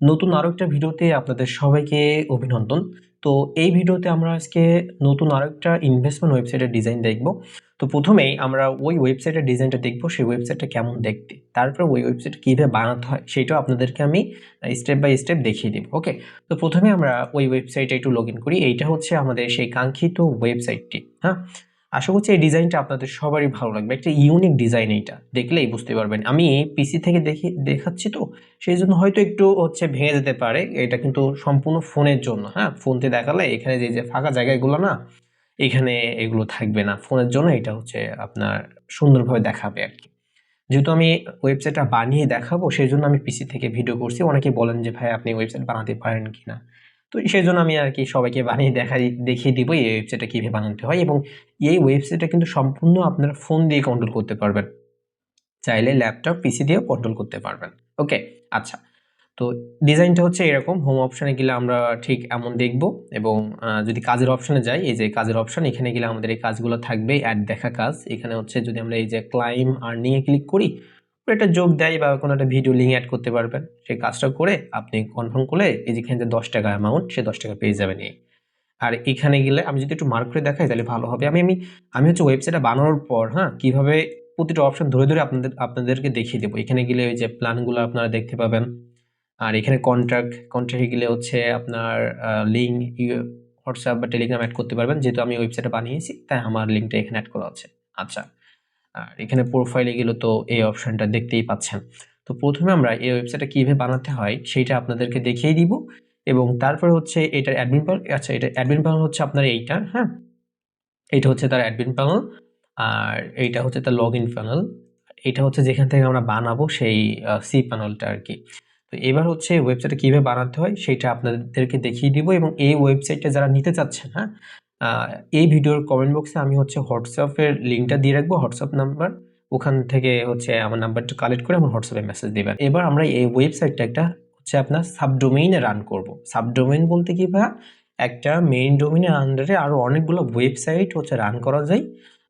নতুন আরও একটা ভিডিওতে আপনাদের সবাইকে অভিনন্দন। তো এই ভিডিওতে আমরা আজকে নতুন আরেকটা ইনভেস্টমেন্ট ওয়েবসাইটের ডিজাইন দেখব। তো প্রথমেই আমরা ওই ওয়েবসাইটের ডিজাইনটা দেখব, সেই ওয়েবসাইটটা কেমন দেখতে। তারপরে ওই ওয়েবসাইট কীভাবে বানাতে হয় সেটাও আপনাদেরকে আমি স্টেপ বাই স্টেপ দেখিয়ে দিব। ওকে? তো প্রথমে আমরা ওই ওয়েবসাইটে একটু লগইন করি। এইটা হচ্ছে আমাদের সেই কাঙ্ক্ষিত ওয়েবসাইটটি। হ্যাঁ? আশা করছি এই ডিজাইনটা আপনাদের সবারই ভালো লাগবে। একটা ইউনিক ডিজাইন এইটা। দেখলেই বুঝতে পারবেন। আমি পিসি থেকে দেখি দেখাচ্ছি তো, সেই জন্য হয়তো একটু হচ্ছে ভেঙে যেতে পারে। এটা কিন্তু সম্পূর্ণ ফোনের জন্য। হ্যাঁ? ফোনতে দেখালে এখানে যে, যে ফাঁকা জায়গাগুলো না, এখানে এগুলো থাকবে না। ফোনের জন্য এটা হচ্ছে আপনার সুন্দরভাবে দেখাবে আর কি যেহেতু আমি ওয়েবসাইটটা বানিয়ে দেখাবো, সেই জন্য আমি পিসি থেকে ভিডিও করছি। অনেকেই বলেন যে, "ভাই আপনি ওয়েবসাইট বানাতে পারেন কিনা?" তো সেই জন্য আমি আর কি সবাইকে বানিয়ে দেখাই দেখিয়ে দিব এই ওয়েবসাইটটা কীভাবে বানাতে হয় এবং এই ওয়েবসাইটটা কিন্তু সম্পূর্ণ আপনারা ফোন দিয়ে কন্ট্রোল করতে পারবেন। চাইলে ল্যাপটপ, পিসি দিয়েও কন্ট্রোল করতে পারবেন। ওকে? আচ্ছা। তো ডিজাইনটা হচ্ছে এরকম। হোম অপশানে গেলে আমরা ঠিক এমন দেখব এবং যদি কাজের অপশানে যাই, এই যে কাজের অপশন, এখানে গেলে আমাদের এই কাজগুলো থাকবে। অ্যাড দেখা কাজ। এখানে হচ্ছে যদি আমরা এই যে ক্লাইম আর্নিং এ ক্লিক করি, এটা যোগ দেয় বা কোনো একটা ভিডিও লিঙ্ক অ্যাড করতে পারবেন। সেই কাজটা করে আপনি কনফার্ম করলে এই যে এখানে যে ৳১০ অ্যামাউন্ট, সে ৳১০ পেয়ে যাবেন এই। আর এখানে গেলে আমি যদি একটু মার্ক করে দেখাই তাহলে ভালো হবে। আমি আমি আমি হচ্ছে ওয়েবসাইটটা বানানোর পর, হ্যাঁ? কীভাবে প্রতিটা অপশন ধরে, ধরে আপনাদের আপনাদেরকে দেখিয়ে দেবো এখানে গেলে ওই যে প্ল্যানগুলো আপনারা দেখতে পাবেন। আর এখানে কন্ট্রাক্ট, কন্ট্রাক্টে গেলে হচ্ছে আপনার লিঙ্ক WhatsApp বা টেলিগ্রাম অ্যাড করতে পারবেন। যেহেতু আমি ওয়েবসাইটটা বানিয়েছি, তাই আমার লিঙ্কটা এখানে অ্যাড করা আছে। আচ্ছা। আর এখানে প্রোফাইলে গেলে তো এই অপশনটা দেখতেই পাচ্ছেন। তো প্রথমে আমরা এই ওয়েবসাইটটা কীভাবে বানাতে হয়, সেইটা আপনাদেরকে দেখিয়ে দিব এবং তারপরে হচ্ছে এটার অ্যাডমিন প্যানেল আচ্ছা এটা অ্যাডমিন প্যানেল হচ্ছে আপনার এইটা, হ্যাঁ? এটা হচ্ছে তার অ্যাডমিন প্যানেল। আর এইটা হচ্ছে তার লগইন প্যানেল। এটা হচ্ছে যেখান থেকে আমরা বানাবো সেই সি প্যানেলটা আর কি তো এবার হচ্ছে ওয়েবসাইটটা কীভাবে বানাতে হয়, সেইটা আপনাদেরকে দেখিয়ে দিব এবং এই ওয়েবসাইটটা যারা নিতে চাচ্ছেন, হ্যাঁ? এই ভিডিওর কমেন্ট বক্সে আমি হচ্ছে হোয়াটসঅ্যাপের লিঙ্কটা দিয়ে রাখব, হোয়াটসঅ্যাপ নাম্বার। ওখান থেকে হচ্ছে আমার নাম্বারটা কালেক্ট করে আমার হোয়াটসঅ্যাপে মেসেজ দেবেন এবার আমরা এই ওয়েবসাইটটা একটা হচ্ছে আপনার সাবডোমেইন রান করব। সাবডোমেইন বলতে কি ভাইয়া? একটা মেইন ডোমেইন এর আন্ডারে আরও অনেকগুলো ওয়েবসাইট হচ্ছে রান করা যায়।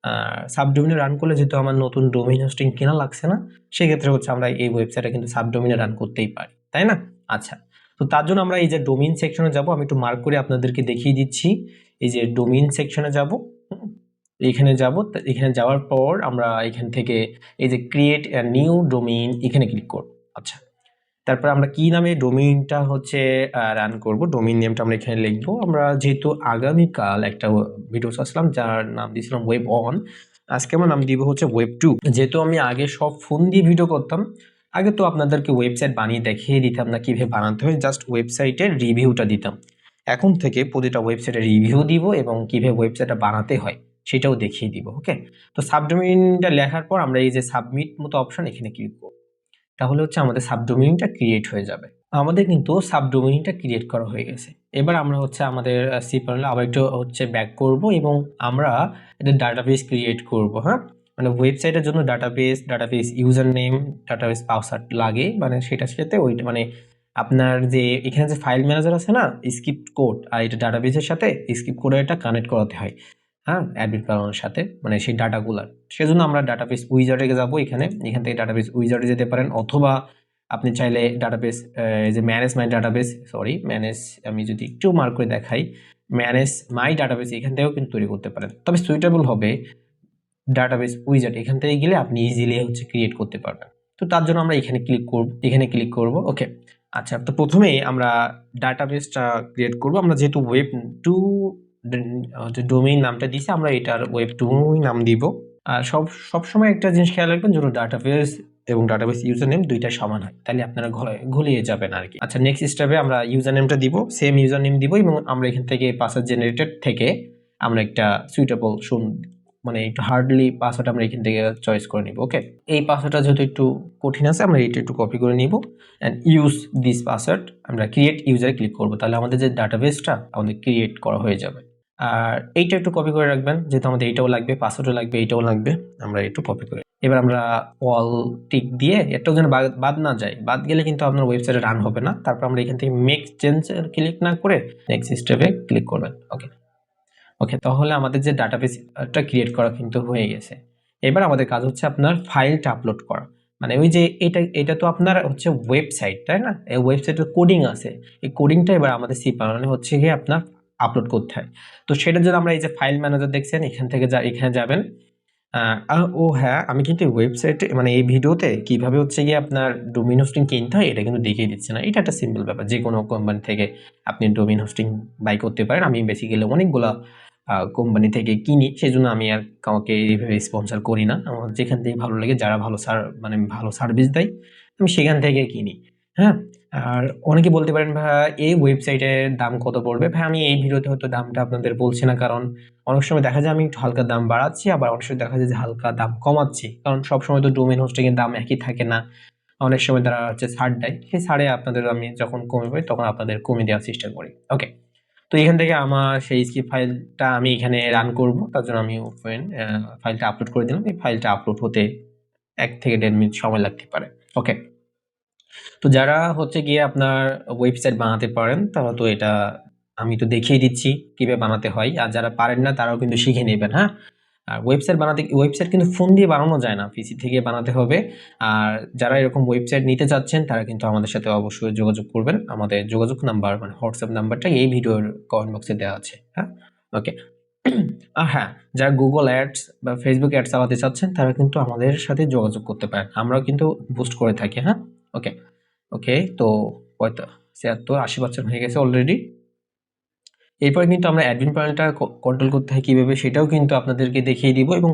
এ রান করলে যেহেতু আমার নতুন ডোমেইন হোস্টিং কেনা লাগছে না, সেক্ষেত্রে হচ্ছে আমরা এই ওয়েবসাইটটা কিন্তু সাবডোমেইন এ রান করতেই পারি। তাই না? আচ্ছা। তো তার জন্য আমরা এই যে ডোমেইন সেকশনে যাব। আমি একটু মার্ক করে আপনাদেরকে দেখিয়ে দিচ্ছি। এই যে ডোমেইন সেকশনে যাব। এখানে যাব। এখানে যাওয়ার পর আমরা এখান থেকে এই যে ক্রিয়েট নিউ ডোমেইন এখানে ক্লিক করব। আচ্ছা। তারপর আমরা কি নামে ডোমেইনটা হচ্ছে রান করব, ডোমেইন নেমটা আমরা এখানে লিখব। আমরা যেহেতু আগামীকাল একটা ভিডিও ছাড়ছিলাম যার নাম দিয়েছিলাম ওয়েব 1 আজকে আমরা নাম দিব হচ্ছে ওয়েব 2 যেহেতু আমি আগে সব ফোন দিয়ে ভিডিও করতাম, আগে তো আপনাদেরকে ওয়েবসাইট বানিয়ে দেখিয়ে দিতাম না কীভাবে বানাতে হয়, জাস্ট ওয়েবসাইটের রিভিউটা দিতাম। এখন থেকে প্রতিটা ওয়েবসাইটের রিভিউ দিব এবং কীভাবে ওয়েবসাইটটা বানাতে হয়, সেটাও দেখিয়ে দিব। ওকে? তো সাবডোমেইনটা লেখার পর আমরা এই যে সাবমিট মতো অপশন এখানে ক্লিক করব। তাহলে হচ্ছে আমাদের সাবডোমেইনটা ক্রিয়েট হয়ে যাবে। আমাদের কিন্তু সাবডোমেইনটা ক্রিয়েট করা হয়ে গেছে। এবার আমরা হচ্ছে আমাদের সি প্যানেলে আবার একটু হচ্ছে ব্যাক করব এবং আমরা একটা ডাটাবেস ক্রিয়েট করব, হ্যাঁ? মানে ওয়েবসাইটের জন্য database, database user name, database password লাগে। মানে সেটার সাথে ওইটা মানে আপনার যে এখানে যে ফাইল ম্যানেজার আছে না? স্ক্রিপ্ট কোড আর এটা ডাটাবেসের সাথে স্ক্রিপ্ট কোডের এটা কানেক্ট করাতে হয়। হ্যাঁ? অ্যাডমিন প্যানেলের সাথে মানে সেই ডাটাগুলার। সেজন্য আমরা ডাটাবেস উইজার্ড যাব এখানে। এখান থেকে ডাটাবেস উইজার্ড যেতে পারেন অথবা আপনি চাইলে ডাটাবেস যে manage my database sorry manage আমি যদি একটু মার্ক করে দেখাই, ম্যানেজ মাই ডাটাবেস এখান থেকেও কিন্তু তৈরি করতে পারেন। তবে সুইটেবল হবে ডাটাবেস উইজার্ড এখান থেকে গেলে আপনি ইজিলি হচ্ছে ক্রিয়েট করতে পারবেন। তো তার জন্য আমরা এখানে ক্লিক করব এখানে ক্লিক করব। ওকে? আচ্ছা। তো ১ম এই আমরা ডাটাবেসটা ক্রিয়েট করব। আমরা যেহেতু ওয়েব 2 ডেন হচ্ছে ডোমেইন নামটা দিয়েছি, আমরা এটার ওয়েব 2 নাম দিব। আর সব সবসময় একটা জিনিস খেয়াল রাখবেন যেন ডাটাবেস এবং ডাটাবেস ইউজার নেম ২ টাই সমান হয়। তাহলে আপনারা ঘলে ঘুলিয়ে যাবেন আর কি আচ্ছা নেক্সট স্টেপে আমরা ইউজার নেমটা দিব। সেম ইউজার নেম দিব এবং আমরা এখান থেকে পাসওয়ার্ড জেনারেটর থেকে আমরা একটা সুইটেবল মানে একটু হার্ডলি পাসওয়ার্ড আমরা এখান থেকে চয়েস করে নিব। ওকে? এই পাসওয়ার্ডটা যেহেতু একটু কঠিন আছে, আমরা এটা একটু কপি করে নিব অ্যান্ড ইউজ দিস পাসওয়ার্ড আমরা ক্রিয়েট ইউজার ক্লিক করব। তাহলে আমাদের যে ডাটাবেসটা আমাদের ক্রিয়েট করা হয়ে যাবে। আর এইটা একটু কপি করে রাখবেন। যেহেতু আমাদের এইটাও লাগবে, পাসওয়ার্ডও লাগবে, এইটাও লাগবে। আমরা একটু কপি করে এবার আমরা অল টিক দিয়ে এটাও যেন বাদ বাদ না যায়। বাদ গেলে কিন্তু আপনার ওয়েবসাইটে রান হবে না। তারপর আমরা এখান থেকে মেক চেঞ্জ ক্লিক না করে নেক্সট স্টেপে ক্লিক করবেন। ওকে? ওকে তাহলে আমাদের যে ডাটাবেস টা ক্রিয়েট করা কিন্তু হয়ে গেছে। এবার আমাদের কাজ হচ্ছে আপনার ফাইলটা আপলোড করা। মানে ওই যে এটা এটা তো আপনার হচ্ছে ওয়েবসাইট তাই না? এই ওয়েবসাইটের কোডিং আছে। এই কোডিংটা এবার আমাদের সি প্যানেলে হচ্ছে গিয়ে আপনার আপলোড করতে হয়। তো সেটার জন্য আমরা এই যে ফাইল ম্যানেজার দেখছেন, এখান থেকে যা, এখানে যাবেন। ও হ্যাঁ আমি কিন্তু ওয়েবসাইটে মানে এই ভিডিওতে কীভাবে হচ্ছে গিয়ে আপনার ডোমিন হোস্টিং কিনতে হয়, এটা কিন্তু দেখিয়ে দিচ্ছে না। এটা একটা সিম্পল ব্যাপার যে কোনো কোম্পানি থেকে আপনি ডোমিন হোস্টিং বাই করতে পারেন। আমি বেসিক্যালি অনেকগুলা কোম্পানি থেকে কিনি সেই জন্য আমি আর কাউকে এইভাবে স্পন্সর করি না। আমার যেখান থেকে ভালো লাগে, যারা ভালো সার মানে ভালো সার্ভিস দেয়, আমি সেখান থেকে কিনি হ্যাঁ? আর অনেকে বলতে পারেন ভাই এই ওয়েবসাইটের দাম কত পড়বে? ভাই আমি এই ভিডিওতে হয়তো দামটা আপনাদের বলছি না, কারণ অনেক সময় দেখা যায় আমি একটু হালকা দাম বাড়াচ্ছি, আবার অনেক সময় দেখা যায় যে হালকা দাম কমাচ্ছি, কারণ সবসময় তো ডোমেন হোস্টিং এর দাম একই থাকে না। অনেক সময় তারা হচ্ছে ছাড় দেয়, সেই ছাড়ে আপনাদের আমি যখন কমে পাই তখন আপনাদের কমে দেওয়ার চেষ্টা করি ওকে তো এখান থেকে আমার সেই স্ক্রিপ্ট ফাইলটা আমি এখানে রান করব। তার জন্য আমি ওপেন ফাইলটা আপলোড করে দিলাম। এই ফাইলটা আপলোড হতে এক থেকে দেড় মিনিট সময় লাগতে পারে। ওকে তো যারা হচ্ছে গিয়ে আপনার ওয়েবসাইট বানাতে পারেন, তারা তো এটা আমি তো দেখিয়ে দিচ্ছি কীভাবে বানাতে হয়। আর যারা পারেন না, তারাও কিন্তু শিখে নেবেন হ্যাঁ? আর ওয়েবসাইট বানাতে ওয়েবসাইট কিন্তু ফোন দিয়ে বানানো যায় না। পিসি থেকে বানাতে হবে। আর যারা এরকম ওয়েবসাইট নিতে চাচ্ছেন, তারা কিন্তু আমাদের সাথে অবশ্যই যোগাযোগ করবেন। আমাদের যোগাযোগ নাম্বার মানে হোয়াটসঅ্যাপ নাম্বারটা এই ভিডিওর কমেন্ট বক্সে দেওয়া আছে। হ্যাঁ? ওকে আর হ্যাঁ যারা গুগল অ্যাডস বা ফেসবুক অ্যাডস চালাতে চাচ্ছেন, তারা কিন্তু আমাদের সাথে যোগাযোগ করতে পারেন। আমরাও কিন্তু বুস্ট করে থাকি। হ্যাঁ? ওকে ওকে তো হয়তো ছিয়াত্তর, আশি পার্সেন্ট হয়ে গেছে অলরেডি এরপরে কিন্তু আমরা অ্যাডমিন প্যানেলটা কন্ট্রোল করতে হয় কীভাবে সেটাও কিন্তু আপনাদেরকে দেখিয়ে দিব এবং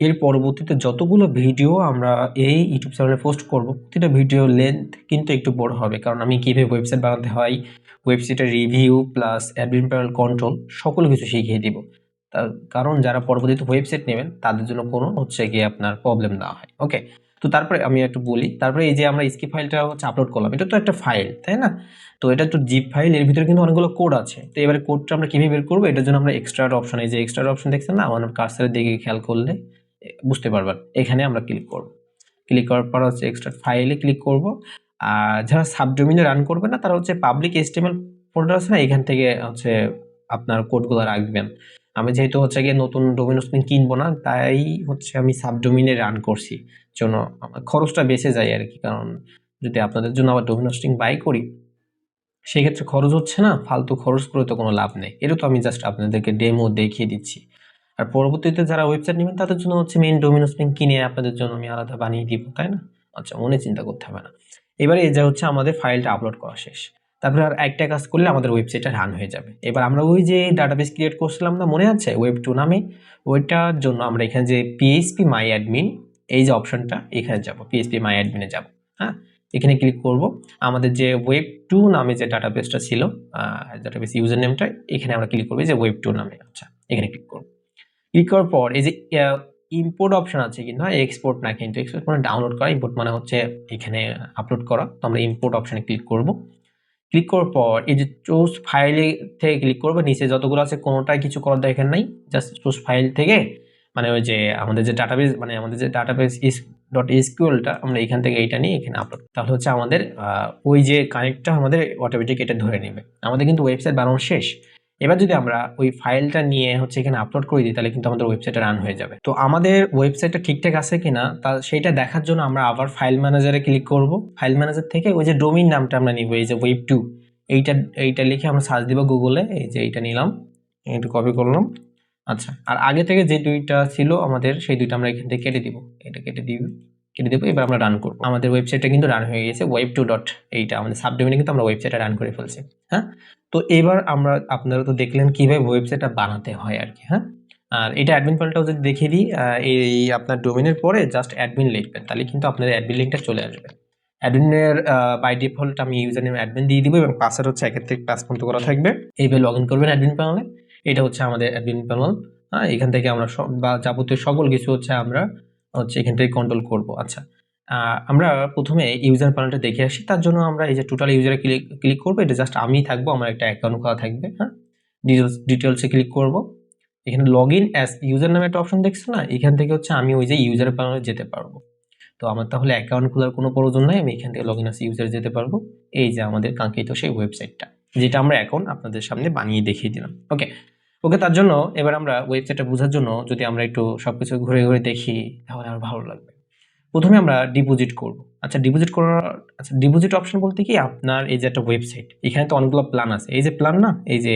এর পরবর্তীতে যতগুলো ভিডিও আমরা এই ইউটিউব চ্যানেলে পোস্ট করব, প্রতিটা ভিডিও লেন্থ কিন্তু একটু বড় হবে। কারণ আমি কীভাবে ওয়েবসাইট বানাতে হয় ওয়েবসাইটের review plus admin panel control সকল কিছু শিখিয়ে দিব। তার কারণ যারা পরবর্তীতে ওয়েবসাইট নেবেন, তাদের জন্য কোনো হচ্ছে গিয়ে আপনার প্রবলেম না হয়। ওকে তো তারপরে আমি একটু বলি, তারপরে এই যে আমরা স্কি ফাইলটা হচ্ছে আপলোড করলাম, এটা তো একটা ফাইল তাই না? তো এটা তো জিপ ফাইল এর ভিতরে কিন্তু অনেকগুলো কোড আছে। তো এবারে কোডটা আমরা কীভাবে বের করব? এটার জন্য আমরা এক্সট্রা অপশন এই যে এক্সট্রা অপশন দেখছেন না? আমার কার্সারের দিকে খেয়াল করলে বুঝতে পারবেন। এখানে আমরা ক্লিক করব। ক্লিক করার পর হচ্ছে এক্সট্রা ফাইলে ক্লিক করব। আর যারা সাবডোমিনে রান করবে না, তারা হচ্ছে পাবলিক এস্টিমেল ফোল্ডার আছে না? এখান থেকে হচ্ছে আপনার কোডগুলো রাখবেন। আমি যেহেতু হচ্ছে গিয়ে নতুন ডোমিনোস কিনবো না, তাই হচ্ছে আমি সাবডোমিনে রান করছি। জন্য খরচটা বেঁচে যায় আর কি, কারণ যদি আপনাদের জন্য আবার ডোমিনোস্টিং বাই করি, সেক্ষেত্রে খরচ হচ্ছে না, ফালতু খরচ করে তো কোনো লাভ নেই। এটা তো আমি জাস্ট আপনাদেরকে ডেমো দেখিয়ে দিচ্ছি। আর পরবর্তীতে যারা ওয়েবসাইট নেবেন, তাদের জন্য হচ্ছে মেইন ডোমিনোস্টিং কিনে আপনাদের জন্য আমি আলাদা বানিয়ে দিব, তাই না? আচ্ছা মনে চিন্তা করতে হবে না। এবারে এই যে হচ্ছে আমাদের ফাইলটা আপলোড করা শেষ। তারপরে আর একটা কাজ করলে আমাদের ওয়েবসাইটটা রান হয়ে যাবে। এবার আমরা ওই যে ডাটাবেস ক্রিয়েট করছিলাম না, মনে আছে? ওয়েব টু নামে? ওইটার জন্য আমরা এখানে যে পিএইচপি মাই অ্যাডমিন এই যে অপশনটা এখানে যাব। পিএইচপি মাই অ্যাডমিনে যাব হ্যাঁ? এখানে ক্লিক করব। আমাদের যে ওয়েব টু নামে যে ডাটাবেসটা ছিল ডাটাবেস ইউজার নেমটা এখানে আমরা ক্লিক করব। যে ওয়েব টু নামে আচ্ছা এখানে ক্লিক করব। ক্লিক করার পর এই যে ইম্পোর্ট অপশন আছে কিন্তু এক্সপোর্ট না কিন্তু এক্সপোর্ট মানে ডাউনলোড করা ইম্পোর্ট মানে হচ্ছে এখানে আপলোড করা। তো আমরা ইম্পোর্ট অপশানে ক্লিক করব। ক্লিক করার পর এই যে চুজ ফাইলে থেকে ক্লিক করবে, নিচে যতগুলো আছে কোনোটাই কিছু করার দরকার নাই। জাস্ট চুজ ফাইল থেকে মানে ওই যে আমাদের যে ডাটাবেস মানে আমাদের যে ডাটাবেস ইস ডট এসকিউএলটা আমরা এখান থেকে এইটা নিয়ে এখানে আপলোড তাহলে হচ্ছে আমাদের ওই যে কানেক্টটা আমাদের অটোমেটিক এটা ধরে নেবে। আমাদের কিন্তু ওয়েবসাইট বানানো শেষ। এবার যদি আমরা ওই ফাইলটা নিয়ে হচ্ছে এখানে আপলোড করে দিই, তাহলে কিন্তু আমাদের ওয়েবসাইটে রান হয়ে যাবে। তো আমাদের ওয়েবসাইটটা ঠিকঠাক আছে কিনা, তা সেইটা দেখার জন্য আমরা আবার ফাইল ম্যানেজারে ক্লিক করব। ফাইল ম্যানেজার থেকে ওই যে ডোমিন নামটা আমরা নিব, এই যে ওয়েব টু এইটা এইটা লিখে আমরা সার্চ দিব গুগলে এই যে এইটা নিলাম একটু কপি করলাম। আচ্ছা আর আগে থেকে যে দুইটা ছিল আমাদের, সেই দুইটা আমরা এখান থেকে কেটে দিব। এটা কেটে দিব। কেটে দেবো, এবার আমরা রান করব। আমাদের ওয়েবসাইটটা কিন্তু রান হয়ে গেছে ওয়েব টু ডট এইটা আমাদের সাবডোমিনে কিন্তু আমরা ওয়েবসাইটটা রান করে ফেলছি হ্যাঁ? তো এবার আমরা, আপনারা তো দেখলেন কীভাবে ওয়েবসাইটটা বানাতে হয় আর কি হ্যাঁ? আর এটা অ্যাডমিন ফাইলটাও যদি দেখিয়ে দিই এই আপনার ডোমিনের পরে জাস্ট অ্যাডমিন লিখবেন, তাহলে কিন্তু আপনার অ্যাডমিন লিঙ্কটা চলে আসবে। অ্যাডমিনের বাই ডিফল্ট আমি ইউজার নেম অ্যাডমিন দিয়ে দিব এবং পাসওয়ার্ড হচ্ছে থেকে পাঁচ পর্যন্ত করা থাকবে। এইভাবে লগ ইন করবেন অ্যাডমিন প্যানেলে এটা হচ্ছে আমাদের অ্যাডমিন প্যানেল হ্যাঁ? এখান থেকে আমরা সব, বা যাবতীয় সকল কিছু হচ্ছে আমরা হচ্ছে এখান থেকে কন্ট্রোল করব। আচ্ছা আমরা প্রথমে ইউজার প্যানেলটা দেখে আসি। তার জন্য আমরা এই যে টোটাল ইউজারে ক্লিক ক্লিক করব, এটা জাস্ট আমি থাকব, আমার একটা অ্যাকাউন্ট খোলা থাকবে হ্যাঁ? ডিটেলস ডিটেলসে ক্লিক করব। এখানে লগ ইন অ্যাস ইউজার নামে একটা অপশন দেখছ না? এখান থেকে হচ্ছে আমি ওই যে ইউজার প্যানেলে যেতে পারব। তো আমার তাহলে অ্যাকাউন্ট খোলার কোনো প্রয়োজন নাই, আমি এখান থেকে লগ ইন আসি ইউজার যেতে পারব। এই যে আমাদের কাঙ্ক্ষিত সেই ওয়েবসাইটটা যেটা আমরা এখন আপনাদের সামনে বানিয়ে দেখিয়ে দিলাম। ওকে ওকে তার জন্য এবার আমরা ওয়েবসাইটটা বোঝার জন্য যদি আমরা একটু সবকিছু ঘুরে ঘুরে দেখি, তাহলে আমার ভালো লাগবে। প্রথমে আমরা ডিপোজিট করব। আচ্ছা ডিপোজিট করার আচ্ছা ডিপোজিট অপশন বলতে কি? আপনার এই যে একটা ওয়েবসাইট এখানে তো অনেকগুলো প্ল্যান আছে। এই যে প্ল্যান না, এই যে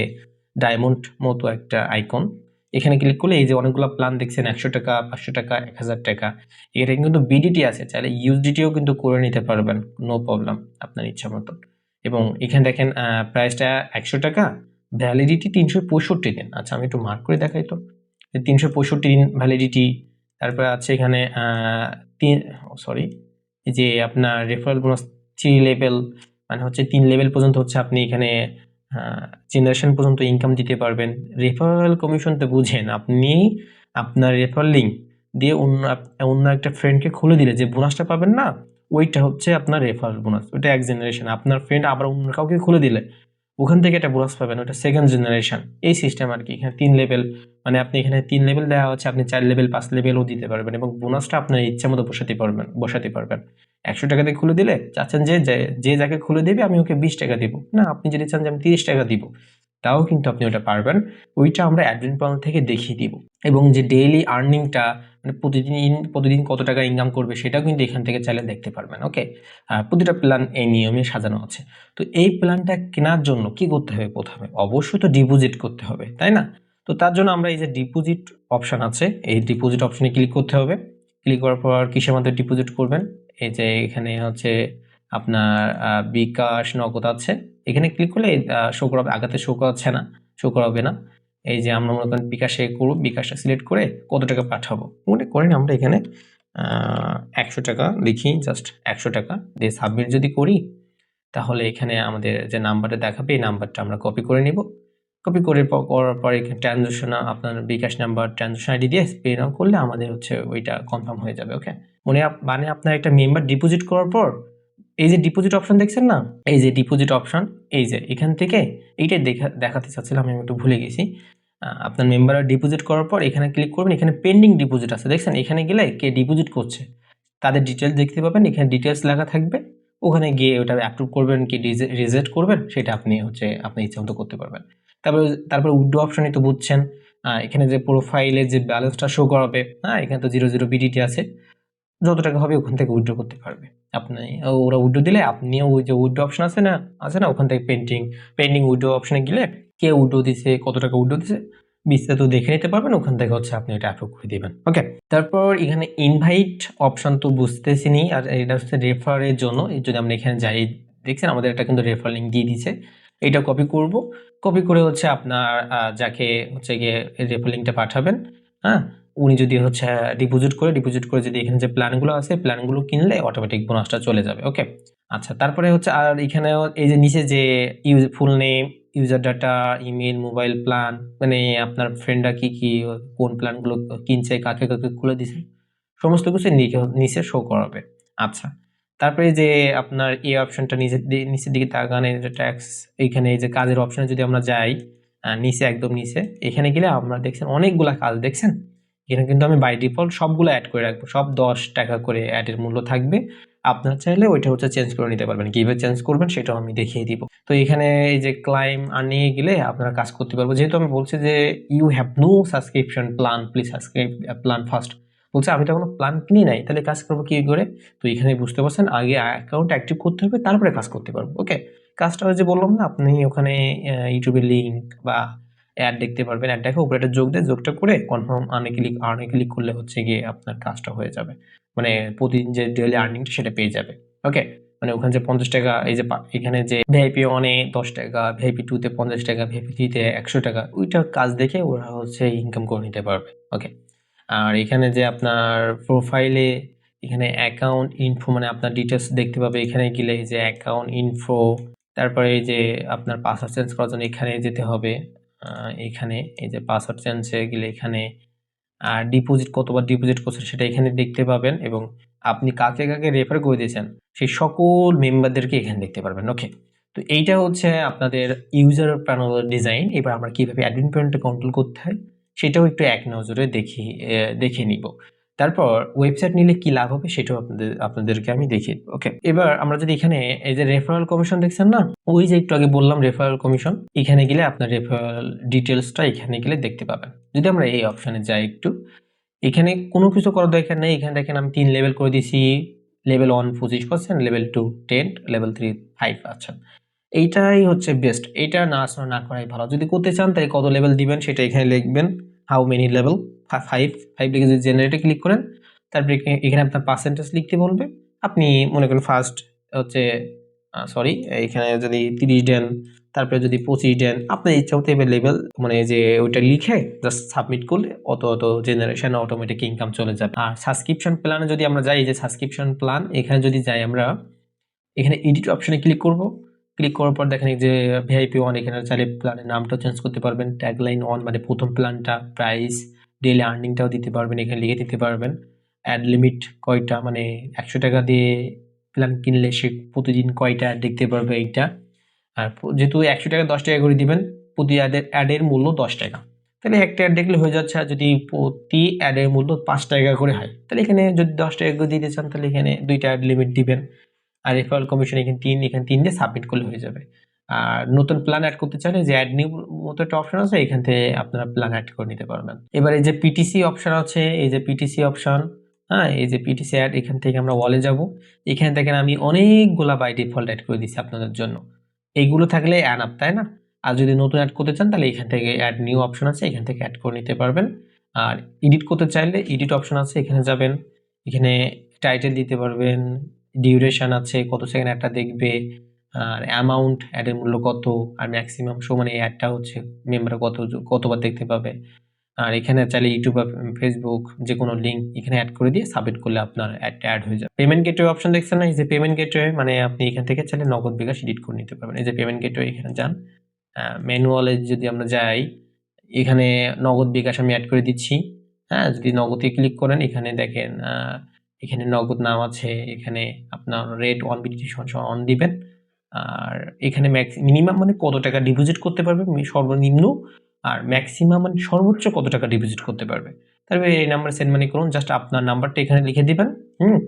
ডায়মন্ড মতো একটা আইকন এখানে ক্লিক করলে এই যে অনেকগুলো প্ল্যান দেখছেন, একশো টাকা, পাঁচশো টাকা, এক হাজার টাকা এটা কিন্তু বিডিটি আছে। চাইলে ইউএসডিটিও কিন্তু করে নিতে পারবেন নো প্রবলেম আপনার ইচ্ছা মতন। এবং এখানে দেখেন প্রাইসটা একশো টাকা ভ্যালিডিটি তিনশো পঁয়ষট্টি দিন। আচ্ছা আমি একটু মার্ক করে দেখাই তো। তিনশো পঁয়ষট্টি দিন ভ্যালিডিটি তারপরে আছে এখানে তিন সরি যে আপনার রেফারেল বোনাস থ্রি লেভেল মানে হচ্ছে তিন লেভেল পর্যন্ত হচ্ছে আপনি এখানে জেনারেশন পর্যন্ত ইনকাম দিতে পারবেন। রেফারেল কমিশন তো বুঝেন, আপনি আপনার রেফার লিঙ্ক দিয়ে অন্য অন্য একটা ফ্রেন্ডকে খুলে দিলে যে বোনাসটা পাবেন না, ওইটা হচ্ছে আপনার রেফারেল বোনাস ওইটা এক জেনারেশন আপনার ফ্রেন্ড আবার অন্য কাউকে খুলে দিলে ওখান থেকে একটা বোনাস পাবেন, ওটা সেকেন্ড জেনারেশন এই সিস্টেম আর কি, এখানে তিন লেভেল মানে আপনি এখানে তিন লেভেল দেওয়া হচ্ছে, আপনি চার লেভেল পাঁচ লেভেলও দিতে পারবেন এবং বোনাসটা আপনার ইচ্ছা মতো বসাতে পারবেন বসাতে পারবেন। একশো টাকা দিয়ে খুলে দিলে চাচ্ছেন যে, যে- যাকে খুলে দেবে আমি ওকে বিশ টাকা দিব। না, আপনি যদি চান যে আমি তিরিশ টাকা দিব, তাও কিন্তু আপনি ওটা পারবেন। ওইটা আমরা অ্যাডমিন প্যানেল থেকে দেখিয়ে দিব। এবং যে ডেইলি আর্নিংটা মানে প্রতিদিন প্রতিদিন কত টাকা ইনকাম করবে সেটাও কিন্তু এখান থেকে চাইলে দেখতে পারবেন ওকে প্রতিটা প্ল্যান এই নিয়মে সাজানো আছে। তো এই প্ল্যানটা কেনার জন্য কি করতে হবে প্রথমে? অবশ্যই তো ডিপোজিট করতে হবে, তাই না? তো তার জন্য আমরা এই যে ডিপোজিট অপশন আছে, এই ডিপোজিট অপশানে ক্লিক করতে হবে। ক্লিক করার পর কিসের মধ্যে ডিপোজিট করবেন? এই যে এখানে হচ্ছে আপনার বিকাশ নগদ আছে। এখানে ক্লিক করলে শো করাবে আগাতে শো করাচ্ছে না শো করাবে না। এই যে আমরা মনে করেন বিকাশে করব, বিকাশটা সিলেক্ট করে কত টাকা পাঠাবো? মনে করেন আমরা এখানে একশো টাকা লিখি জাস্ট একশো টাকা দিয়ে সাবমিট যদি করি, তাহলে এখানে আমাদের যে নাম্বারটা দেখাবে, এই নাম্বারটা আমরা কপি করে নিব। কপি করে করার পরে ট্রানজেকশন আপনার বিকাশ নাম্বার ট্রানজেকশন আইডি দিয়ে পে নাও করলে আমাদের হচ্ছে ওইটা কনফার্ম হয়ে যাবে ওকে মনে মানে আপনার একটা মেম্বার ডিপোজিট করার পর, এই যে ডিপোজিট অপশন দেখছেন না? এই যে ডিপোজিট অপশন এই যে এখান থেকে এইটাই দেখা, দেখাতে চাচ্ছিলাম, আমি একটু ভুলে গেছি। আপনার মেম্বার ডিপোজিট করার পর এখানে ক্লিক করবেন, এখানে পেন্ডিং ডিপোজিট আছে। দেখছেন, এখানে গেলে কে ডিপোজিট করছে, তাদের ডিটেলস দেখতে পাবেন, এখানে ডিটেলস লেখা থাকবে। ওখানে গিয়ে ওটা অ্যাপ্রুভ করবেন, কি রিজেক্ট করবেন, সেটা আপনি হচ্ছে আপনি ইচ্ছা মতো করতে পারবেন। তারপরে তারপরে উইড্রো অপশনে তো বুঝছেন এখানে যে প্রোফাইলে যে ব্যালেন্সটা শো করাবে হ্যাঁ এখানে তো জিরো জিরো বিডিটি আছে, যত টাকা হবে ওখান থেকে উইড্রো করতে পারবে। আপনি, ওরা উইড্রো দিলে আপনিও ওই যে উইড্রো অপশন আছে না আছে না, ওখান থেকে পেন্টিং পেন্ডিং উইড্রো অপশনে গেলে কে উইড্রো দিছে, কত টাকা উইড্রো দিছে, বিস্তারিত দেখে নিতে পারবেন, ওখান থেকে হচ্ছে আপনি এটা অ্যাপ্রুভ করে দিবেন। ওকে তারপর এখানে ইনভাইট অপশন তো বুঝতেছি নি আর এটা হচ্ছে রেফারের জন্য যদি আমরা এখানে যাই, দেখছেন আমাদের এটা কিন্তু রেফার লিঙ্ক দিয়ে দিছে, এটা কপি করব। কপি করে হচ্ছে আপনার যাকে হচ্ছে গিয়ে রেফার লিঙ্কটা পাঠাবেন হ্যাঁ? উনি যদি হচ্ছে ডিপোজিট করে ডিপোজিট করে যদি এখানে যে প্ল্যানগুলো আছে প্ল্যানগুলো কিনলে অটোমেটিক বোনাসটা চলে যাবে ওকে আচ্ছা তারপরে হচ্ছে আর এখানে এই যে নিচে যে use full name user data email mobile plan মানে আপনার ফ্রেন্ডরা কি কি, কোন প্ল্যানগুলো কিনছে, কাকে কাকে খুলে দিছে, সমস্ত কিছু নিচে- নিচে শো করাবে। আচ্ছা তারপরে যে আপনার এই অপশনটা নিচের দি- নিচের দিকে তাকান যে ট্যাক্স এইখানে এই যে কাজের অপশনে যদি আমরা যাই নিচে, একদম নিচে, এখানে গেলে আমরা দেখছেন অনেকগুলা কাজ দেখছেন? এখানে কিন্তু আমি বাই ডিফল্ট সবগুলো অ্যাড করে রাখব, সব দশ টাকা করে অ্যাডের মূল্য থাকবে। আপনার চাইলে ওইটা হচ্ছে চেঞ্জ করে নিতে পারবেন। কীভাবে চেঞ্জ করবেন সেটাও আমি দেখিয়ে দিব। তো এখানে এই যে ক্লাইম আনিয়ে গেলে আপনারা কাজ করতে পারব। যেহেতু আমি বলছি যে you have no subscription plan please subscribe plan first বলছে, আমি তো কোনো প্ল্যান কিনি নাই, তাহলে কাজ করব কী করে? তো এখানে বুঝতে পারছেন, আগে অ্যাকাউন্ট অ্যাক্টিভ করতে হবে, তারপরে কাজ করতে পারব ওকে কাজটা যে বললাম না, আপনি ওখানে ইউটিউবের লিঙ্ক বা অ্যাড দেখতে পারবেন। অ্যাডটাকে উপরে একটা যোগ দিয়ে যোগটা করে কনফার্ম আর্নে ক্লিক আর্নে ক্লিক করলে হচ্ছে গিয়ে আপনার কাজটা হয়ে যাবে। মানে প্রতিদিন যে ডেলি আর্নিংটা সেটা পেয়ে যাবে। ওকে মানে ওখানে যে পঞ্চাশ টাকা, এই যে এখানে যে ভিআইপি ওয়ানে দশ টাকা ভিআইপি টুতে পঞ্চাশ টাকা ভিআইপি থ্রিতে একশো টাকা, ওইটা কাজ দেখে ওরা হচ্ছে ইনকাম করে নিতে পারবে। ওকে আর এখানে যে আপনার প্রোফাইলে এখানে অ্যাকাউন্ট ইনফো মানে আপনার ডিটেলস দেখতে পাবে। এখানে গেলে যে অ্যাকাউন্ট ইনফো তারপরে এই যে আপনার পাসওয়ার্ড চেঞ্জ করার জন্য এখানে যেতে হবে। এখানে, এই যে পাসওয়ার্ড চেঞ্জে গেলে এখানে ডিপোজিট কতবার ডিপোজিট করছেন সেটা এখানে দেখতে পাবেন এবং আপনি কাকে কাকে রেফার করে দিয়েছেন সেই সকল মেম্বারদেরকে এখানে দেখতে পারবেন ওকে তো এইটা হচ্ছে আপনাদের ইউজার প্যানেল ডিজাইন এবার আমরা কীভাবে অ্যাডমিন প্যানেলটা কন্ট্রোল করতে হয়, সেটাও একটু এক নজরে দেখি দেখে নিব। তারপর ওয়েবসাইট নিলে কি লাভ হবে সেটাও আপনাদের, আপনাদেরকে আমি দেবো ওকে এবার আমরা যদি এখানে এই যে রেফারেল কমিশন দেখছেন না, ওই যে একটু আগে বললাম রেফারেল কমিশন এখানে গেলে আপনার রেফারেল ডিটেলসটা এখানে গেলে দেখতে পাবেন। যদি আমরা এই অপশানে যাই একটু, এখানে কোনো কিছু করার দরকার নেই, এখানে দেখেন আমি তিন লেভেল করে দিছি লেভেল ওয়ান পঁচিশ percent level two ten level three five আচ্ছা। এইটাই হচ্ছে বেস্ট এইটা না আসলে না করাই ভালো। যদি করতে চান তাই কত লেভেল দিবেন সেটা এখানে লিখবেন। How many level five five লিখে যদি জেনারেটে ক্লিক করেন, তারপরে এখানে- আপনার পার্সেন্টেজ লিখতে বলবে। আপনি মনে করেন ফার্স্ট হচ্ছে সরি এখানে যদি তিরিশ দেন, তারপরে যদি পঁচিশ দেন, আপনার ইচ্ছা মতো এবার লেভেল মানে যে ওইটা লিখে জাস্ট সাবমিট করলে অত অত জেনারেশন অটোমেটিক ইনকাম চলে যাবে। আর সাবস্ক্রিপশন প্ল্যানে যদি আমরা যাই যে সাবস্ক্রিপশন প্ল্যান এখানে যদি যাই আমরা, এখানে এডিট অপশনে ক্লিক করব। ক্লিক করার পর দেখেন যে ভিআইপি ওয়ান এখানে চাইলে প্ল্যানের নামটাও চেঞ্জ করতে পারবেন ট্যাগলাইন ওয়ান মানে প্রথম প্ল্যানটা প্রাইস ডেলি আর্নিংটাও দিতে পারবেন, এখানে লিখে দিতে পারবেন। অ্যাড লিমিট কয়টা মানে একশো টাকা দিয়ে প্ল্যান কিনলে সে প্রতিদিন কয়টা অ্যাড দেখতে পারবে এইটা? আর যেহেতু একশো টাকা দশ টাকা করে দিবেন, প্রতি অ্যাডের অ্যাডের মূল্য দশ টাকা। তাহলে একটা অ্যাড দেখলে হয়ে যাচ্ছে, আর যদি প্রতি অ্যাডের মূল্য পাঁচ টাকা করে হয়, তাহলে এখানে যদি দশ টাকা করে দিতে চান, তাহলে এখানে দুইটা অ্যাড লিমিট দিবেন। আর রেফারেল কমিশন এখানে তিন এখানে তিন দিয়ে সাবমিট করলে হয়ে যাবে। আর নতুন প্ল্যান অ্যাড করতে চাইলে যে অ্যাড নিউ মতো একটা অপশন আছে, এখান থেকে আপনারা প্ল্যান অ্যাড করে নিতে পারবেন। এবার এই যে পিটিসি অপশন আছে, এই যে পিটিসি অপশন হ্যাঁ এই যে পিটিসি অ্যাড এখান থেকে আমরা ওয়ালে যাব। এখানে দেখেন আমি অনেকগুলা বাই ডিফল্ট অ্যাড করে দিচ্ছি আপনাদের জন্য। এইগুলো থাকলে অ্যান আপ তাই না? আর যদি নতুন অ্যাড করতে চান, তাহলে এখান থেকে অ্যাড নিউ অপশন আছে, এখান থেকে অ্যাড করে নিতে পারবেন। আর এডিট করতে চাইলে এডিট অপশন আছে, এখানে যাবেন। এখানে টাইটেল দিতে পারবেন ডিউরেশন আছে, কত সেকেন্ড অ্যাডটা দেখবে, আর অ্যামাউন্ট অ্যাডের মূল্য কত, আর ম্যাক্সিমাম শো মানে অ্যাডটা হচ্ছে মেম্বার কত, কতবার দেখতে পাবে। আর এখানে চাইলে ইউটিউব বা ফেসবুক যে কোনো লিঙ্ক এখানে অ্যাড করে দিয়ে সাবমিট করলে আপনার অ্যাডটা অ্যাড হয়ে যাবে। পেমেন্ট গেটওয়ে অপশন দেখছেন না? এই যে পেমেন্ট গেটওয়ে মানে আপনি এখান থেকে চাইলে নগদ বিকাশ এডিট করে নিতে পারবেন। এই যে পেমেন্ট গেটওয়ে এখানে যান। ম্যানুয়ালে যদি আমরা যাই, এখানে নগদ বিকাশ আমি অ্যাড করে দিচ্ছি। হ্যাঁ যদি নগদে ক্লিক করেন, এখানে দেখেন এখানে নগদ নাম আছে, এখানে আপনার রেট ওয়ান বিটি অন দিবেন। আর এখানে ম্যাক্স মিনিমাম মানে কত টাকা ডিপোজিট করতে পারবে? সর্বনিম্ন আর ম্যাক্সিমাম মানে সর্বোচ্চ কত টাকা ডিপোজিট করতে পারবে? তারপরে এই নাম্বার সেন্ড মানি করুন জাস্ট আপনার নাম্বারটা এখানে লিখে দিবেন, হুম?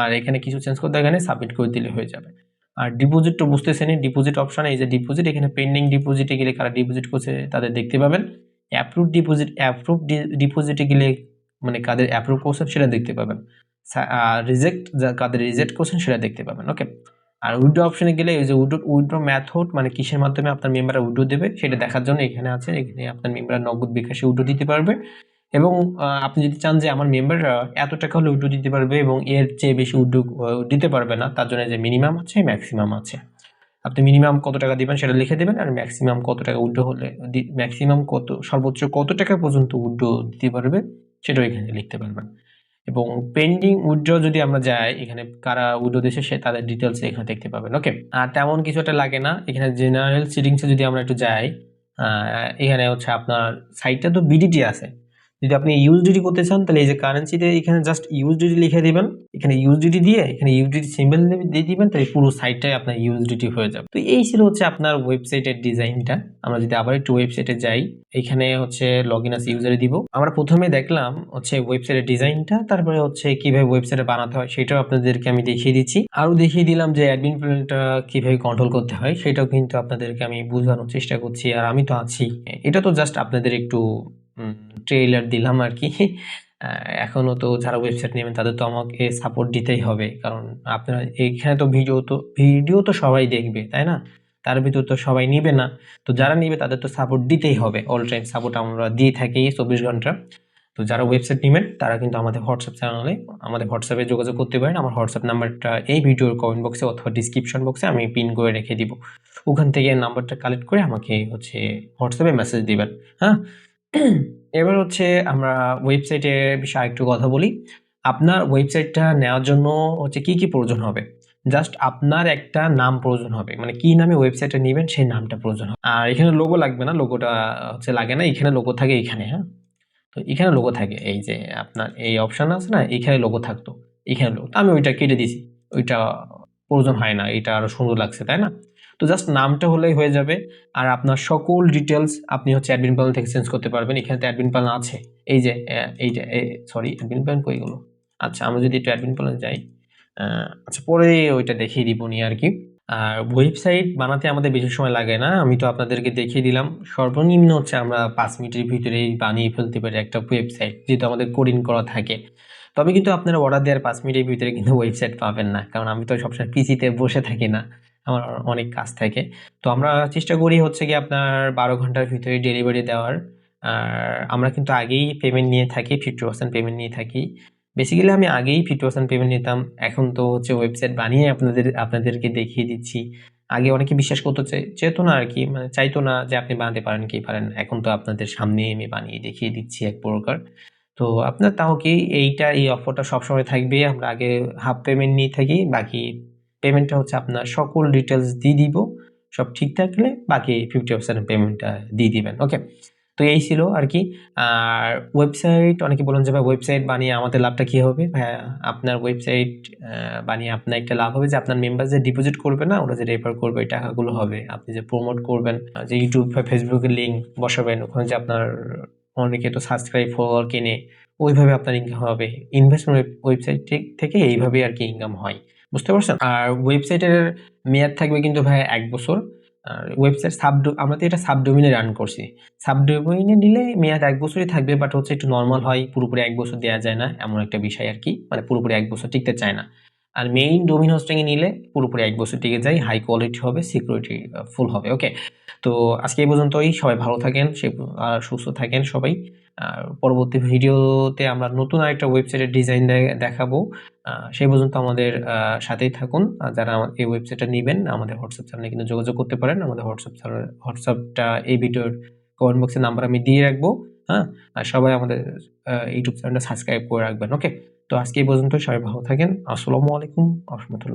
আর এখানে কিছু চেঞ্জ করতে এখানে সাবমিট করে দিলে হয়ে যাবে। আর ডিপোজিট তো বুঝতেছেন ডিপোজিট অপশান এই যে ডিপোজিট এখানে পেন্ডিং ডিপোজিটে গেলে কারা ডিপোজিট করছে তাদের দেখতে পাবেন। অ্যাপ্রুভ ডিপোজিট অ্যাপ্রুভ ডিপোজিটে গেলে মানে কাদের অ্যাপ্রুভ করছেন সেটা দেখতে পাবেন। রিজেক্ট কাদের রিজেক্ট করছেন সেটা দেখতে পাবেন ওকে আর উইড্রো অপশনে গেলে এই যে উইড্রো উইড্রো মেথড মানে কিসের মাধ্যমে আপনার মেম্বাররা উইড্রো দেবে, সেটা দেখার জন্য এখানে আছে, এখানে আপনার মেম্বাররা নগদ বিকাশে উইড্রো দিতে পারবে। এবং আপনি যদি চান যে আমার মেম্বার এত টাকা হলে উইড্রো দিতে পারবে এবং এর চেয়ে বেশি উইড্রো দিতে পারবে না, তার জন্য যে মিনিমাম আছে ম্যাক্সিমাম আছে। আপনি মিনিমাম কত টাকা দিবেন সেটা লিখে দেবেন আর ম্যাক্সিমাম কত টাকা উইড্রো হলে ম্যাক্সিমাম কত, সর্বোচ্চ কত টাকা পর্যন্ত উইড্রো দিতে পারবে, সেটাও এখানে লিখতে পারবেন। এবং পেন্ডিং উইড্রো যদি আমরা যাই, এখানে কারা উইড্রো দেশে সে তাদের ডিটেলস এখানে দেখতে পাবেন ওকে আর তেমন কিছু একটা লাগে না, এখানে জেনারেল সিটিংসে যদি আমরা একটু যাই এখানে হচ্ছে আপনার সাইটটা তো বিডিটি আছে যদি আপনি ইউএসডিটি করতে চান, তাহলে এই যে কারেন্সিতে এখানে জাস্ট ইউএসডিটি লিখে দিবেন। এখানে ইউএসডিটি দিয়ে, এখানে ইউএসডিটি সিম্বল দিয়ে দিবেন, তাহলে পুরো সাইটটাই আপনার ইউএসডিটি হয়ে যাবে। তো এই ছিল হচ্ছে আপনার ওয়েবসাইটের ডিজাইনটা আমরা যদি আবার একটু ওয়েবসাইটে যাই, এখানে হচ্ছে লগ ইন আস ইউজারে দিব। আমরা প্রথমে দেখলাম হচ্ছে ওয়েবসাইটের ডিজাইনটা তারপরে হচ্ছে কীভাবে ওয়েবসাইটে বানাতে হয়, সেটাও আপনাদেরকে আমি দেখিয়ে দিচ্ছি। আরও দেখিয়ে দিলাম যে অ্যাডমিন প্যানেলটা কীভাবে কন্ট্রোল করতে হয়, সেটাও কিন্তু আপনাদেরকে আমি বোঝানোর চেষ্টা করছি, আর আমি তো আছি। এটা তো জাস্ট আপনাদের একটু ট্রেইলার দিলাম আর কি। এখনও তো যারা ওয়েবসাইট নেবেন তাদের তো আমাকে সাপোর্ট দিতেই হবে। কারণ আপনারা এইখানে তো ভিডিও তো ভিডিও তো সবাই দেখবে, তাই না? তার ভিতর তো সবাই নিবে না। তো যারা নিবে তাদের তো সাপোর্ট দিতেই হবে। অল টাইম সাপোর্ট আমরা দিয়ে থাকি চব্বিশ ঘণ্টা। তো যারা ওয়েবসাইট নেবেন, তারা কিন্তু আমাদের হোয়াটসঅ্যাপ চ্যানেলে আমাদের হোয়াটসঅ্যাপে যোগাযোগ করতে পারেন। আমার হোয়াটসঅ্যাপ নাম্বারটা এই ভিডিওর কমেন্ট বক্সে অথবা ডিসক্রিপশন বক্সে আমি পিন করে রেখে দিব। ওখান থেকে নাম্বারটা কালেক্ট করে আমাকে হচ্ছে হোয়াটসঅ্যাপে মেসেজ দিবেন। হ্যাঁ? এবার হচ্ছে আমরা ওয়েবসাইটের বিষয়ে একটু কথা বলি। আপনার ওয়েবসাইটটা নেওয়ার জন্য হচ্ছে কি কি প্রয়োজন হবে? জাস্ট আপনার একটা নাম প্রয়োজন হবে। মানে কি নামে ওয়েবসাইটটা নেবেন, সেই নামটা প্রয়োজন হবে। আর এখানে লোগো লাগবে না লোগোটা হচ্ছে লাগে না, এখানে লোগো থাকে এখানে হ্যাঁ? তো এখানে লোগো থাকে, এই যে আপনার এই অপশান আছে না, এখানে লোগো থাকতো, এখানে লোগো আমি ওইটা কেটে দিছি ওইটা প্রয়োজন হয় না, এটা আরও সুন্দর লাগছে, তাই না? তো জাস্ট নামটা হলেই হয়ে যাবে। আর আপনার সকল ডিটেলস আপনি হচ্ছে অ্যাডমিন প্যানেল থেকে চেঞ্জ করতে পারবেন। এখানে তো অ্যাডমিন প্যানেল আছে। এই যে এইটা এই সরি অ্যাডমিন প্যানেল কই গেলো? আচ্ছা আমরা যদি একটু অ্যাডমিন প্যানেল যাই আচ্ছা পরে ওইটা দেখিয়ে দিব নি আর কি। আর ওয়েবসাইট বানাতে আমাদের বেশি সময় লাগে না। আমি তো আপনাদেরকে দেখিয়ে দিলাম। সর্বনিম্ন হচ্ছে আমরা পাঁচ মিনিটের ভিতরেই বানিয়ে ফেলতে পারি একটা ওয়েবসাইট যেহেতু আমাদের কোডিং করা থাকে। তবে কিন্তু আপনারা অর্ডার দেওয়ার পাঁচ মিনিটের ভিতরে কিন্তু ওয়েবসাইট পাবেন না। কারণ আমি তো সবসময় পিসিতে বসে থাকি না। আমার অনেক কাজ থাকে। তো আমরা চেষ্টা করি হচ্ছে কি আপনার বারো ঘণ্টার ভিতরে ডেলিভারি দেওয়ার। আর আমরা কিন্তু আগেই পেমেন্ট নিয়ে থাকি ফিফটি পার্সেন্ট পেমেন্ট নিয়ে থাকি। বেসিক্যালি আমি আগেই ফিফটি পার্সেন্ট পেমেন্ট নিতাম। এখন তো হচ্ছে ওয়েবসাইট বানিয়ে আপনাদের, আপনাদেরকে দেখিয়ে দিচ্ছি। আগে অনেকে বিশ্বাস করতে চেতো না আর কি মানে চাইতো না যে আপনি বানাতে পারেন কি পারেন এখন তো আপনাদের সামনে আমি বানিয়ে দেখিয়ে দিচ্ছি এক প্রকার। তো আপনার তাও কি এইটা, এই অফারটা সবসময় থাকবে? আমরা আগে হাফ পেমেন্ট নিয়ে থাকি, বাকি পেমেন্টটা হচ্ছে আপনার সকল ডিটেলস দিয়ে দিব। সব ঠিক থাকলে বাকি ফিফটি পার্সেন্ট পেমেন্টটা দিয়ে দিবেন ওকে তো এই ছিল আর কি। আর ওয়েবসাইট অনেকে বলেন যে ভাই ওয়েবসাইট বানিয়ে আমাদের লাভটা কী হবে? ভাইয়া, আপনার ওয়েবসাইট বানিয়ে আপনার একটা লাভ হবে যে আপনার মেম্বার যে ডিপোজিট করবে না, ওরা যে রেফার করবে, এই টাকাগুলো হবে। আপনি যে প্রমোট করবেন যে ইউটিউব বা ফেসবুকের লিঙ্ক বসাবেন, ওখানে যে আপনার অনেকে তো সাবস্ক্রাইব ফলোয়ার কিনে, ওইভাবে আপনার ইনকাম হবে। ইনভেস্টমেন্ট ওয়েবসাইট থেকে এইভাবে আর কি ইনকাম হয়। বুঝতে পারছেন? আর ওয়েবসাইটের মেয়াদ থাকবে কিন্তু ভাই এক বছর। আর ওয়েবসাইট সাব আমরা তো এটা সাবডোমিনে রান করছি। সাবডোমিনে নিলে মেয়াদ এক বছরই থাকবে বাট হচ্ছে একটু নর্মাল হয়, পুরোপুরি এক বছর দেওয়া যায় না, এমন একটা বিষয় আর কি। মানে পুরোপুরি এক বছর টিকতে চায় না। আর মেইন ডোমিন হোস্টিংয়ে নিলে পুরোপুরি এক বছর টিকে যায় হাই কোয়ালিটি হবে সিকিউরিটি ফুল হবে ওকে তো আজকে এই পর্যন্তই, সবাই ভালো থাকেন, সে সুস্থ থাকেন সবাই। পরবর্তী ভিডিওতে আমরা নতুন আরেকটা ওয়েবসাইটের ডিজাইন দেখাবো। সেই পর্যন্ত আমাদের সাথেই থাকুন। যারা এই ওয়েবসাইটটা নেবেন, আমাদের হোয়াটসঅ্যাপ চ্যানেলে কিন্তু যোগাযোগ করতে পারেন। আমাদের হোয়াটসঅ্যাপ চ্যানেল হোয়াটসঅ্যাপটা এই ভিডিওর কমেন্ট বক্সে নাম্বার আমি দিয়ে রাখব হ্যাঁ? আর সবাই আমাদের ইউটিউব চ্যানেলটা সাবস্ক্রাইব করে রাখবেন ওকে তো আজকে এই পর্যন্ত সবাই ভালো থাকেন। আসসালামু আলাইকুম রহমতুল্লাহ